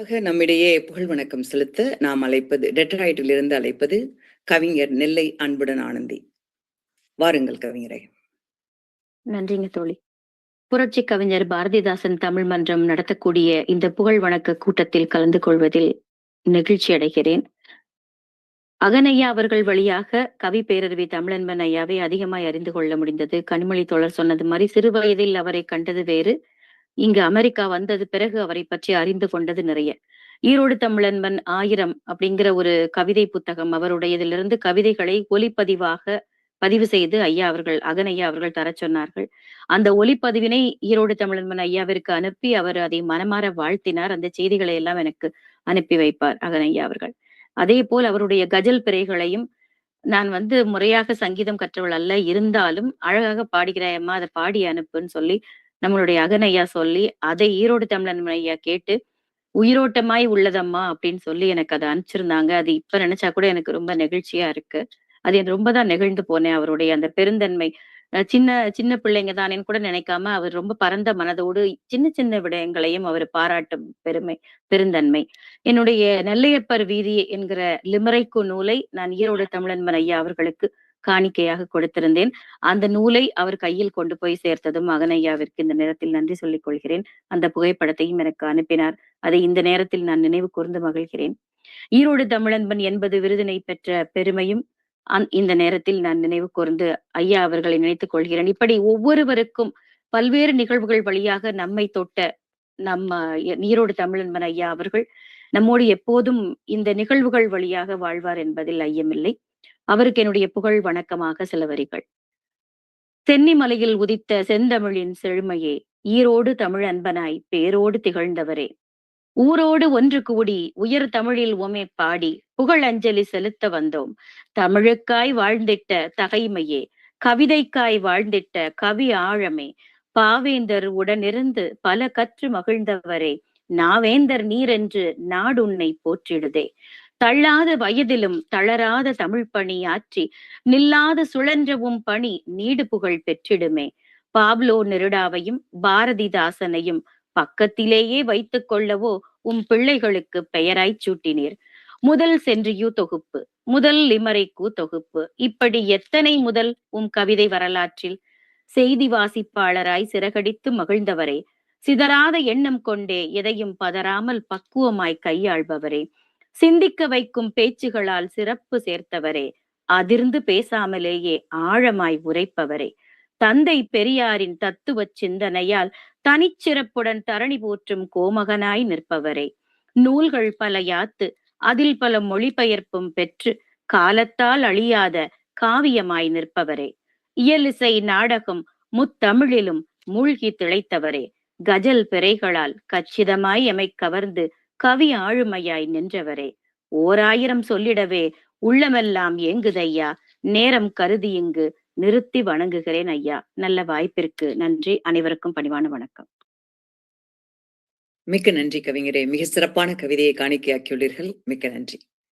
ஆக நம்மிடையே புகழ் வணக்கம் செலுத்த நாம் அழைப்பது டெட்ராய்டிலிருந்து அழைப்பது கவிஞர் நெல்லை அன்புடன் ஆனந்தி. வாருங்கள் கவிஞரே. நன்றிங்க தோழி. புரட்சி கவிஞர் பாரதிதாசன் தமிழ் மன்றம் நடத்தக்கூடிய இந்த புகழ் வணக்க கூட்டத்தில் கலந்து கொள்வதில் நெகிழ்ச்சி அடைகிறேன். அகனையா அவர்கள் வழியாக கவி பேரறிவி தமிழன்பன் ஐயாவை அதிகமாய் அறிந்து கொள்ள முடிந்தது. கனிமொழி தோழர் சொன்னது மாதிரி சிறு வயதில் அவரை கண்டது வேறு. இங்கு அமெரிக்கா வந்தது பிறகு அவரை பற்றி அறிந்து கொண்டது நிறைய. ஈரோடு தமிழன்பன் ஆயிரம் அப்படிங்கிற ஒரு கவிதை புத்தகம் அவருடையதிலிருந்து கவிதைகளை ஒலிப்பதிவாக பதிவு செய்து ஐயா அவர்கள் அகனையா அவர்கள் தர சொன்னார்கள். அந்த ஒலிப்பதிவினை ஈரோடு தமிழன்பன் ஐயாவிற்கு அனுப்பி அவர் அதை மனமாற வாழ்த்தினார். அந்த செய்திகளை எல்லாம் எனக்கு அனுப்பி வைப்பார் அகனையா அவர்கள். அதே போல் அவருடைய கஜல் பிறைகளையும் நான் வந்து முறையாக சங்கீதம் கற்றவள் அல்ல இருந்தாலும் அழகாக பாடுகிறாயம்மா அதை பாடி அனுப்புன்னு சொல்லி நம்மளுடைய அகனையா சொல்லி அதை ஈரோடு தமிழன் ஐயா கேட்டு உயிரோட்டமாய் உள்ளதம்மா அப்படின்னு சொல்லி எனக்கு அதை அனுப்பிச்சிருந்தாங்க. அது இப்ப நினைச்சா கூட எனக்கு ரொம்ப நெகிழ்ச்சியா இருக்கு. அது எனக்கு ரொம்ப தான் நெகிழ்ந்து போனேன் அவருடைய அந்த பெருந்தன்மை. சின்ன சின்ன பிள்ளைங்க தானேன்னு கூட நினைக்காம அவர் ரொம்ப பரந்த மனதோடு சின்ன சின்ன விடயங்களையும் அவர் பாராட்டும் பெருமை பெருந்தன்மை. என்னுடைய நெல்லையப்பர் வீதி என்கிற லிமரைக்கு நூலை நான் ஈரோடு தமிழன்மன் ஐயா அவர்களுக்கு காணிக்கையாக கொடுத்திருந்தேன். அந்த நூலை அவர் கையில் கொண்டு போய் சேர்த்ததும் மகனையாவிற்கு இந்த நேரத்தில் நன்றி சொல்லிக் கொள்கிறேன். அந்த புகைப்படத்தையும் எனக்கு அனுப்பினார். அதை இந்த நேரத்தில் நான் நினைவு கூர்ந்து மகிழ்கிறேன். ஈரோடு தமிழன்பன் என்பது விருதினை பெற்ற பெருமையும் இந்த நேரத்தில் நான் நினைவு கூர்ந்து ஐயா அவர்களை நினைத்துக் கொள்கிறேன். இப்படி ஒவ்வொருவருக்கும் பல்வேறு நிகழ்வுகள் வழியாக நம்மை தொட்ட நம்ம ஈரோடு தமிழன்பன் ஐயா அவர்கள் நம்மோடு எப்போதும் இந்த நிகழ்வுகள் வழியாக வாழ்வார் என்பதில் ஐயமில்லை. அவருக்கு என்னுடைய புகழ் வணக்கமாக சில வரிகள் சென்னிமலையில் உதித்த செந்தமிழின் செழுமையே ஈரோடு தமிழ் அன்பனாய் பேரோடு திகழ்ந்தவரே. ஊரோடு ஒன்று கூடி உயர் தமிழில் உமை பாடி புகழ் அஞ்சலி செலுத்த வந்தோம். தமிழுக்காய் வாழ்ந்திட்ட தகைமையே கவிதைக்காய் வாழ்ந்திட்ட கவி ஆழமே பாவேந்தர் உடனிருந்து பல கற்று மகிழ்ந்தவரே நாவேந்தர் நீரென்று நாடுன்னை போற்றிடுதே. தள்ளாத வயதிலும் தளராத தமிழ் பணி ஆற்றி நில்லாத சுழன்றவும் பணி நீடு புகழ் பெற்றிடுமே. பாப்லோ நெருடாவையும் பாரதிதாசனையும் பக்கத்திலேயே வைத்துக் கொள்ளவோ உம் பிள்ளைகளுக்கு பெயராய் சூட்டினீர். முதல் சென்றியூ தொகுப்பு முதல் லிமரைக்கு தொகுப்பு. இப்படி எத்தனை முதல் உம் கவிதை வரலாற்றில்? செய்தி வாசிப்பாளராய் சிறகடித்து மகிழ்ந்தவரே. சிதறாத எண்ணம் கொண்டே எதையும் பதறாமல் பக்குவமாய் கையாள்பவரே. சிந்திக்க வைக்கும் பேச்சுகளால் சிறப்பு சேர்த்தவரே. அதிர்ந்து பேசாமலேயே ஆழமாய் உரைப்பவரே. தந்தை பெரியாரின் தத்துவ சிந்தனையால் தனிச்சிறப்புடன் தரணி போற்றும் கோமகனாய் நிற்பவரே. நூல்கள் பல யாத்து அதில் பல மொழிபெயர்ப்பும் பெற்று காலத்தால் அழியாத காவியமாய் நிற்பவரே. இயலிசை நாடகம் முத்தமிழிலும் மூழ்கி திளைத்தவரே. கஜல் பிறைகளால் கச்சிதமாய் எமை கவர்ந்து கவி ஆளுமையாய் நின்றவரே. ஓராயிரம் சொல்லிடவே உள்ளமெல்லாம் ஏங்குதையா நேரம் கருதி இங்கு நிறுத்தி வணங்குகிறேன் ஐயா. நல்ல வாய்ப்பிற்கு நன்றி. அனைவருக்கும் பணிவான வணக்கம். மிக்க நன்றி கவிஞரே. மிக சிறப்பான கவிதையை காணிக்கையாக்கியுள்ளீர்கள். மிக்க நன்றி.